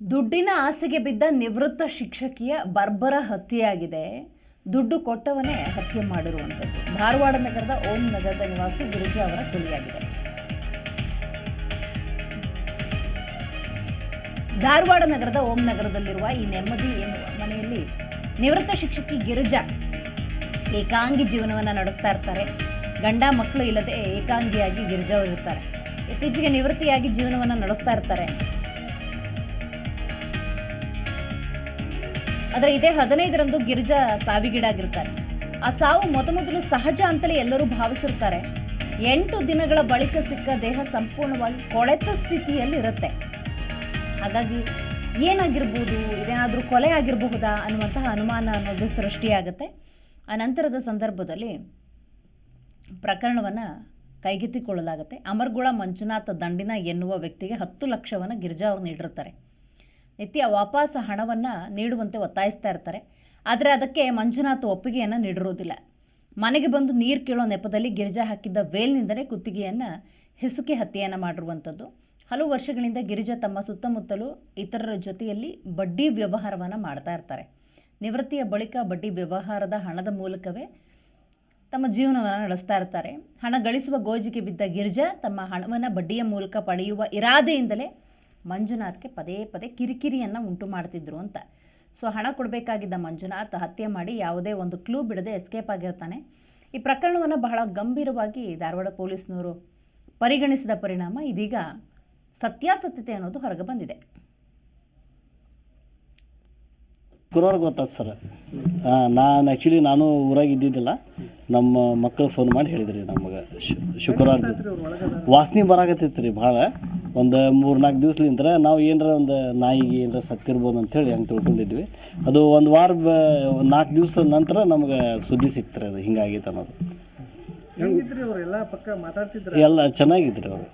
ದುಡ್ಡಿನ ಆಸೆಗೆ ಬಿದ್ದ ನಿವೃತ್ತ ಶಿಕ್ಷಕಿಯ ಬರ್ಬರ ಹತ್ಯೆಯಾಗಿದೆ. ದುಡ್ಡು ಕೊಟ್ಟವನೇ ಹತ್ಯೆ ಮಾಡಿರುವಂಥದ್ದು. ಧಾರವಾಡ ನಗರದ ಓಂ ನಗರದ ನಿವಾಸಿ ಗಿರಿಜಾ ಅವರ ಕೊಲೆಯಾಗಿದೆ ಧಾರವಾಡ ನಗರದ ಓಂ ನಗರದಲ್ಲಿರುವ ಈ ನೆಮ್ಮದಿ ಎನ್ನುವ ಮನೆಯಲ್ಲಿ ನಿವೃತ್ತ ಶಿಕ್ಷಕಿ ಗಿರಿಜಾ ಏಕಾಂಗಿ ಜೀವನವನ್ನು ನಡೆಸ್ತಾ ಇರ್ತಾರೆ. ಗಂಡ ಮಕ್ಕಳು ಇಲ್ಲದೆ ಏಕಾಂಗಿಯಾಗಿ ಗಿರಿಜಾ ಅವರು ಇರ್ತಾರೆ ಇತ್ತೀಚೆಗೆ ನಿವೃತ್ತಿಯಾಗಿ ಜೀವನವನ್ನು ನಡೆಸ್ತಾ ಇರ್ತಾರೆ. ಆದರೆ ಇದೇ ಹದಿನೈದರಂದು ಗಿರಿಜಾ ಸಾವಿಗೀಡಾಗಿರ್ತಾರೆ ಆ ಸಾವು ಮೊದಮೊದಲು ಸಹಜ ಅಂತಲೇ ಎಲ್ಲರೂ ಭಾವಿಸಿರ್ತಾರೆ ಎಂಟು ದಿನಗಳ ಬಳಿಕ ಸಿಕ್ಕ ದೇಹ ಸಂಪೂರ್ಣವಾಗಿ ಕೊಳೆತ ಸ್ಥಿತಿಯಲ್ಲಿ ಇರುತ್ತೆ ಹಾಗಾಗಿ ಏನಾಗಿರ್ಬೋದು, ಇದೇನಾದರೂ ಕೊಲೆ ಆಗಿರಬಹುದಾ ಅನ್ನುವಂತಹ ಅನುಮಾನ ಅನ್ನೋದು ಸೃಷ್ಟಿಯಾಗುತ್ತೆ. ಆ ನಂತರದ ಸಂದರ್ಭದಲ್ಲಿ ಪ್ರಕರಣವನ್ನು ಕೈಗೆತ್ತಿಕೊಳ್ಳಲಾಗುತ್ತೆ. ಅಮರ್ಗುಳ ಮಂಜುನಾಥ ದಂಡಿನ ಎನ್ನುವ ವ್ಯಕ್ತಿಗೆ ಹತ್ತು ಲಕ್ಷವನ್ನು ಗಿರಿಜಾ ಅವರು ನೀಡಿರ್ತಾರೆ ನಿತ್ಯ ವಾಪಸ್ ಹಣವನ್ನು ನೀಡುವಂತೆ ಒತ್ತಾಯಿಸ್ತಾ ಇರ್ತಾರೆ. ಆದರೆ ಅದಕ್ಕೆ ಮಂಜುನಾಥ್ ಒಪ್ಪಿಗೆಯನ್ನು ನೀಡಿರೋದಿಲ್ಲ ಮನೆಗೆ ಬಂದು ನೀರು ಕೇಳೋ ನೆಪದಲ್ಲಿ ಗಿರಿಜಾ ಹಾಕಿದ್ದ ವೇಲ್ನಿಂದಲೇ ಕುತ್ತಿಗೆಯನ್ನು ಹೆಸುಕೆ ಹತ್ಯೆಯನ್ನು ಮಾಡಿರುವಂಥದ್ದು. ಹಲವು ವರ್ಷಗಳಿಂದ ಗಿರಿಜಾ ತಮ್ಮ ಸುತ್ತಮುತ್ತಲು ಇತರರ ಜೊತೆಯಲ್ಲಿ ಬಡ್ಡಿ ವ್ಯವಹಾರವನ್ನು ಮಾಡ್ತಾ ಇರ್ತಾರೆ. ನಿವೃತ್ತಿಯ ಬಳಿಕ ಬಡ್ಡಿ ವ್ಯವಹಾರದ ಹಣದ ಮೂಲಕವೇ ತಮ್ಮ ಜೀವನವನ್ನು ನಡೆಸ್ತಾ ಇರ್ತಾರೆ. ಹಣ ಗಳಿಸುವ ಗೋಜಿಗೆ ಬಿದ್ದ ಗಿರಿಜಾ ತಮ್ಮ ಹಣವನ್ನು ಬಡ್ಡಿಯ ಮೂಲಕ ಪಡೆಯುವ ಇರಾದೆಯಿಂದಲೇ ಮಂಜುನಾಥ್ಗೆ ಪದೇ ಪದೇ ಕಿರಿಕಿರಿಯನ್ನು ಉಂಟು ಮಾಡ್ತಿದ್ರು ಅಂತ. ಸೊ ಹಣ ಕೊಡಬೇಕಾಗಿದ್ದ ಮಂಜುನಾಥ್ ಹತ್ಯೆ ಮಾಡಿ ಯಾವುದೇ ಒಂದು ಕ್ಲೂ ಬಿಡದೆ ಎಸ್ಕೇಪ್ ಆಗಿರ್ತಾನೆ. ಈ ಪ್ರಕರಣವನ್ನು ಬಹಳ ಗಂಭೀರವಾಗಿ ಧಾರವಾಡ ಪೊಲೀಸ್ನವರು ಪರಿಗಣಿಸಿದ ಪರಿಣಾಮ ಇದೀಗ ಸತ್ಯಾಸತ್ಯತೆ ಅನ್ನೋದು ಹೊರಗೆ ಬಂದಿದೆ. ಗುರುವಾರ ಗೊತ್ತಾಯ್ತು ಸರ್. ನಾನು ಆ್ಯಕ್ಚುಲಿ ನಾನು ಊರಾಗ ಇದ್ದಿದ್ದಿಲ್ಲ. ನಮ್ಮ ಮಕ್ಕಳು ಫೋನ್ ಮಾಡಿ ಹೇಳಿದ್ರಿ ನಮಗೆ ಶುಕ್ರವಾರ ವಾಸನೆ ಬರಾಕತ್ತೈತೆ ರೀ ಭಾಳ. ಒಂದು ಮೂರು ನಾಲ್ಕು ದಿವ್ಸಲಿಂತ್ರ ನಾವು ಏನಾರ ಒಂದು ನಾಯಿಗೆ ಏನಾರ ಸತ್ತಿರ್ಬೋದು ಅಂಥೇಳಿ ಹಂಗೆ ತಿಳ್ಕೊಂಡಿದ್ವಿ. ಅದು ಒಂದು ವಾರ ಬ ನಾಲ್ಕು ದಿವಸ ನಂತರ ನಮ್ಗೆ ಸುದ್ದಿ ಸಿಕ್ತಾರೆ ಅದು ಹಿಂಗಾಗೈತೆ ಅನ್ನೋದು. ಎಲ್ಲ ಚೆನ್ನಾಗಿದ್ರಿ ಅವರು.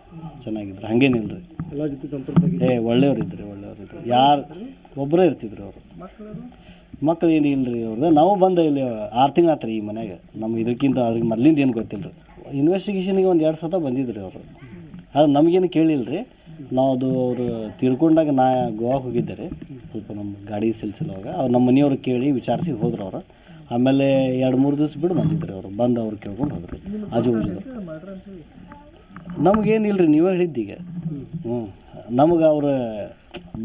ಚೆನ್ನಾಗಿದ್ರು. ಹಂಗೇನಿಲ್ಲ ರೀ ಎಲ್ಲ ಜೊತೆ ಸಂಪರ್ಕ ಏ ಒಳ್ಳೆಯವ್ರು ಇದ್ರಿ ಒಳ್ಳೆಯವ್ರು ಇದ್ರು. ಯಾರು ಒಬ್ಬರೇ ಇರ್ತಿದ್ರು ಅವರು. ಮಕ್ಕಳು ಮಕ್ಳು ಏನು ಇಲ್ಲ ರೀ ಅವ್ರದ್ದು ನಾವು ಬಂದ ಇಲ್ಲಿ ಆರು ತಿಂಗಳು ಆತ್ರಿ ಈ ಮನೆಗೆ ನಮ್ಮ ಇದಕ್ಕಿಂತ ಅದ್ರಿಗೆ ಮೊದ್ಲಿಂದ ಏನು ಗೊತ್ತಿಲ್ಲ ರೀ ಇನ್ವೆಸ್ಟಿಗೇಷನಿಗೆ ಒಂದು ಎರಡು ಸತ ಬಂದಿದ್ರು ಅವರು. ಅದು ನಮಗೇನು ಕೇಳಿಲ್ಲ ರೀ ನಾವು ಅದು ಅವರು ತಿರ್ಕೊಂಡಾಗ ನಾ ಗೋವಾಗೆ ಹೋಗಿದ್ದೆ ರೀ. ಸ್ವಲ್ಪ ನಮ್ಮ ಗಾಡಿ ಸಿಲ್ಸಿಲವಾಗ. ಅವ್ರು ನಮ್ಮ ಮನೆಯವ್ರು ಕೇಳಿ ವಿಚಾರಿಸಿ ಹೋದ್ರು ಅವರು. ಆಮೇಲೆ ಎರಡು ಮೂರು ದಿವಸ ಬಿಡು ಬಂದಿದ್ರು ಅವರು. ಬಂದು ಅವ್ರು ಕೇಳ್ಕೊಂಡು ಹೋದ್ರು. ಆಜು ಬಾಜು ನಮಗೇನಿಲ್ಲ ರೀ ನೀವೇ ಹೇಳಿದ್ದೀಗ ಹ್ಞೂ ನಮಗೆ ಅವ್ರು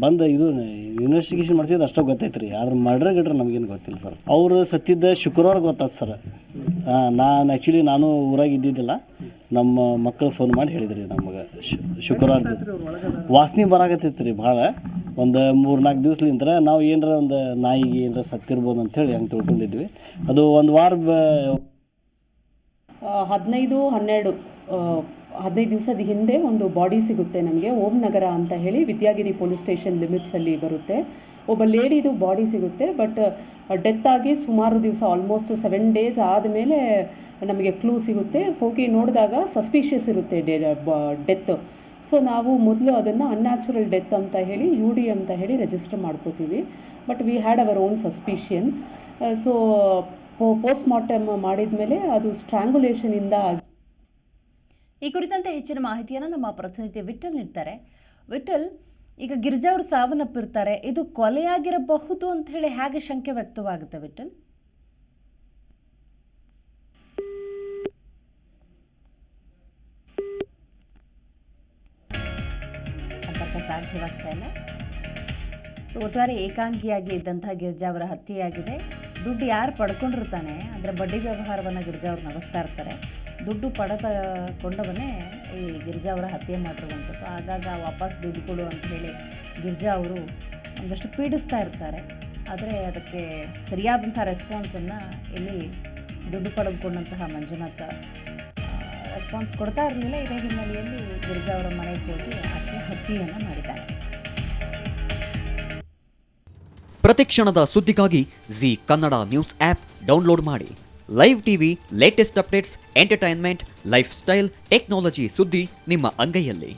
ಬಂದ ಇದು ಇನ್ವೆಸ್ಟಿಗೇಷನ್ ಮಾಡ್ತಿದ್ದು ಅಷ್ಟೋ ಗೊತ್ತೈತೆ ರೀ ಆದ್ರೆ ಮರ್ಡ್ರ್ ಗಿಡ್ರೆ ನಮಗೇನು ಗೊತ್ತಿಲ್ಲ ಸರ್. ಅವರು ಸತ್ತಿದ್ದ ಶುಕ್ರವಾರ ಗೊತ್ತಾಯ್ತು ಸರ್. ನಾನು ಆ್ಯಕ್ಚುಲಿ ನಾನು ಊರಾಗ ಇದ್ದಿದ್ದಿಲ್ಲ. ನಮ್ಮ ಮಕ್ಕಳು ಫೋನ್ ಮಾಡಿ ಹೇಳಿದ್ರಿ ನಮಗೆ. ಶುಕ್ರವಾರ ವಾಸನೆ ಬರಾಕತ್ತೈತಿ ರೀ ಭಾಳ. ಒಂದು ಮೂರು ನಾಲ್ಕು ದಿವ್ಸಲಿಂದ ನಾವು ಏನಾರ ಒಂದು ನಾಯಿಗೆ ಏನಾರ ಸತ್ತಿರ್ಬೋದು ಅಂಥೇಳಿ ಹಂಗೆ ತಿಳ್ಕೊಂಡಿದ್ವಿ. ಅದು ಒಂದು ವಾರ ಬ ಹದಿನೈದು, ಹನ್ನೆರಡು ಹದಿನೈದು ದಿವಸದ ಹಿಂದೆ ಒಂದು ಬಾಡಿ ಸಿಗುತ್ತೆ ನಮಗೆ. ಓಂ ನಗರ ಅಂತ ಹೇಳಿ ವಿದ್ಯಾಗಿರಿ ಪೊಲೀಸ್ ಸ್ಟೇಷನ್ ಲಿಮಿಟ್ಸಲ್ಲಿ ಬರುತ್ತೆ. ಒಬ್ಬ ಲೇಡಿದು ಬಾಡಿ ಸಿಗುತ್ತೆ, ಬಟ್ ಡೆತ್ ಆಗಿ ಸುಮಾರು ದಿವಸ ಆಲ್ಮೋಸ್ಟ್ ಸೆವೆನ್ ಡೇಸ್ ಆದಮೇಲೆ ನಮಗೆ ಕ್ಲೂ ಸಿಗುತ್ತೆ. ಹೋಗಿ ನೋಡಿದಾಗ ಸಸ್ಪಿಷಿಯಸ್ ಇರುತ್ತೆ ಡೆತ್ ಸೊ ನಾವು ಮೊದಲು ಅದನ್ನು ಅನ್ಯಾಚುರಲ್ ಡೆತ್ ಅಂತ ಹೇಳಿ ಯು ಡಿ ಅಂತ ಹೇಳಿ ರಿಜಿಸ್ಟರ್ ಮಾಡ್ಕೋತೀವಿ. But we had our own suspicion so post mortem ಮಾಡಿದ ಮೇಲೆ ಅದು ಸ್ಟ್ರಾಂಗುಲೇಷನಿಂದ ಈ ಕುರಿತಂತೆ ಹೆಚ್ಚಿನ ಮಾಹಿತಿಯನ್ನು ನಮ್ಮ ಪ್ರತಿನಿಧಿ ವಿಠಲ್ ನೀಡ್ತಾರೆ. ವಿಠಲ್ ಈಗ ಗಿರಿಜಾ ಅವರು ಸಾವನ್ನಪ್ಪಿರ್ತಾರೆ. ಇದು ಕೊಲೆಯಾಗಿರಬಹುದು ಅಂತ ಹೇಳಿ ಹೇಗೆ ಶಂಕೆ ವ್ಯಕ್ತವಾಗುತ್ತೆ ವಿಠಲ್ ಸಂಪರ್ಕ ಸಾಧ್ಯವಾಗ್ತಾ ಇಲ್ಲ ಸೊ ಒಟ್ಟಾರೆ ಏಕಾಂಗಿಯಾಗಿ ಇದ್ದಂತಹ ಗಿರ್ಜಾ ಅವರ ಹತ್ಯೆಯಾಗಿದೆ. ದುಡ್ಡು ಯಾರು ಪಡ್ಕೊಂಡಿರ್ತಾನೆ ಅಂದರೆ ಬಡ್ಡಿ ವ್ಯವಹಾರವನ್ನು ಗಿರ್ಜಾ ಅವರು ನಡೆಸ್ತಾ ಇರ್ತಾರೆ. ದುಡ್ಡು ಪಡೆದುಕೊಂಡವನ್ನೇ ಈ ಗಿರ್ಜಾ ಅವರ ಹತ್ಯೆ ಮಾಡಿರುವಂಥದ್ದು. ಆಗಾಗ ವಾಪಸ್ ದುಡ್ಡು ಕೊಡು ಅಂತ ಹೇಳಿ ಗಿರ್ಜಾ ಅವರು ಒಂದಷ್ಟು ಪೀಡಿಸ್ತಾ ಇರ್ತಾರೆ. ಆದರೆ ಅದಕ್ಕೆ ಸರಿಯಾದಂಥ ರೆಸ್ಪಾನ್ಸನ್ನು ಇಲ್ಲಿ ದುಡ್ಡು ಪಡೆದುಕೊಂಡಂತಹ ಮಂಜುನಾಥ ರೆಸ್ಪಾನ್ಸ್ ಕೊಡ್ತಾ ಇರಲಿಲ್ಲ. ಇದೇ ಹಿನ್ನೆಲೆಯಲ್ಲಿ ಗಿರಿಜಾ ಅವರ ಮನೆಗೆ ಹೋಗಿ ಆಕೆ ಹತ್ಯೆಯನ್ನು ಮಾಡಿದ್ದಾರೆ ಪ್ರತಿಕ್ಷಣದ ಸುದ್ದಿಗಾಗಿ Zee Kannada news app download ಮಾಡಿ. Live TV latest updates entertainment lifestyle technology ಸುದ್ದಿ ನಿಮ್ಮ ಅಂಗೈಯಲ್ಲಿ.